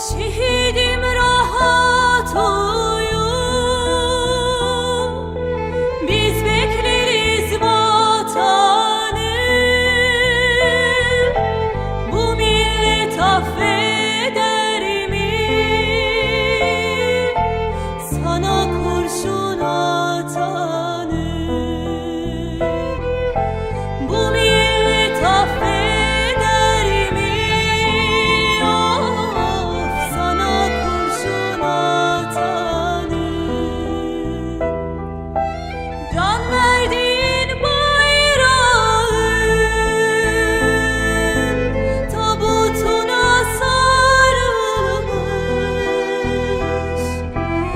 she